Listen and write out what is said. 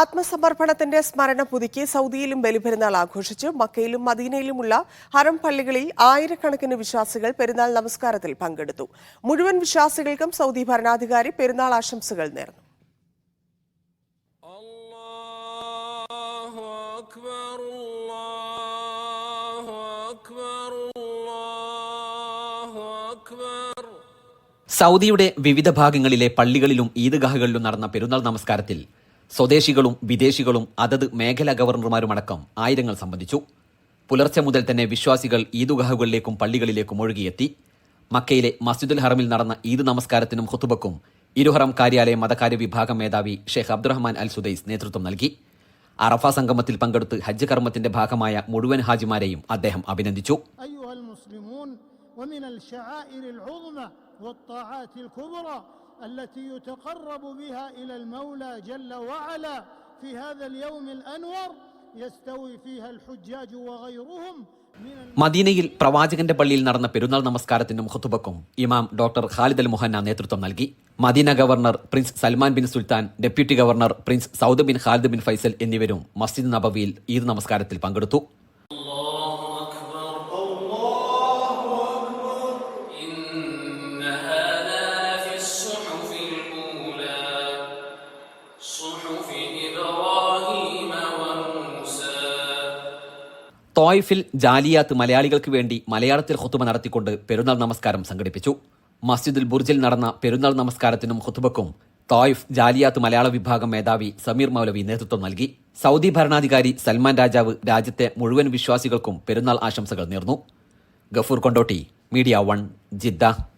ആത്മസമർപ്പണത്തിന്റെ സ്മരണ പുതുക്കി സൗദിയിലും ബലിപെരുന്നാൾ ആഘോഷിച്ചു. മക്കയിലും മദീനയിലുമുള്ള ഹറം പള്ളികളിൽ ആയിരക്കണക്കിന് വിശ്വാസികൾ പെരുന്നാൾ നമസ്കാരത്തിൽ പങ്കെടുത്തു. മുഴുവൻ വിശ്വാസികൾക്കും സൗദി ഭരണാധികാരി പെരുന്നാൾ ആശംസകൾ നേർന്നു. സൗദിയുടെ വിവിധ ഭാഗങ്ങളിലെ പള്ളികളിലും ഈദ്ഗാഹുകളിലും നടന്ന പെരുന്നാൾ നമസ്കാരത്തിൽ സ്വദേശികളും വിദേശികളും അതത് മേഖലാ ഗവർണർമാരുമടക്കം ആയിരങ്ങൾ സംബന്ധിച്ചു പുലർച്ചെ മുതൽ തന്നെ വിശ്വാസികൾ ഈദ്ഗാഹുകളിലേക്കും പള്ളികളിലേക്കും ഒഴുകിയെത്തി മക്കയിലെ മസ്ജിദുൽ ഹറമിൽ നടന്ന ഈദ് നമസ്കാരത്തിനും ഖുത്തുബക്കും ഇരുഹറം കാര്യാലയ മതകാര്യ വിഭാഗം മേധാവി ഷെയ്ഖ് അബ്ദുറഹ്മാൻ അൽ സുദൈസ് നേതൃത്വം നൽകി അറഫ സംഗമത്തിൽ പങ്കെടുത്ത് ഹജ്ജ് കർമ്മത്തിന്റെ ഭാഗമായ മുഴുവൻ ഹാജിമാരെയും അദ്ദേഹം അഭിനന്ദിച്ചു أيها المسلمون ومن الشعائر العظمى والطاعات الكبرى التي يتقرب بها إلى المولى جل وعلا في هذا اليوم الأنور يستوي فيها الحجاج وغيرهم من മദീനയിൽ പ്രവാചകന്റെ പള്ളിയിൽ നടന്ന പെരുന്നാൾ നമസ്കാരത്തിനും ഖുത്തുബക്കും ഇമാം ഡോക്ടർ ഖാലിദ് അൽ മുഹന്ന നേതൃത്വം നൽകി Medina governor Prince Salman bin Sultan deputy governor Prince Saud bin Khalid bin Faisal എന്നിവരും മസ്ജിദ് നബവിയിൽ ഈദ് നമസ്കാരത്തിൽ പങ്കെടുത്തു തോയിഫിൽ ജാലിയാത്ത് മലയാളികൾക്ക് വേണ്ടി മലയാളത്തിൽ ഹുത്തുബ നടത്തിക്കൊണ്ട് പെരുന്നാൾ നമസ്കാരം സംഘടിപ്പിച്ചു. മസ്ജിദുൽ ബുർജിൽ നടന്ന പെരുന്നാൾ നമസ്കാരത്തിനും ഹുത്തുബക്കും തോയ്ഫ് ജാലിയാത്ത് മലയാള വിഭാഗം മേധാവി സമീർ മൗലവി നേതൃത്വം നൽകി. സൗദി ഭരണാധികാരി സൽമാൻ രാജാവ് രാജ്യത്തെ മുഴുവൻ വിശ്വാസികൾക്കും പെരുന്നാൾ ആശംസകൾ നേർന്നു. Gafoor Kondotty media one Jeddah.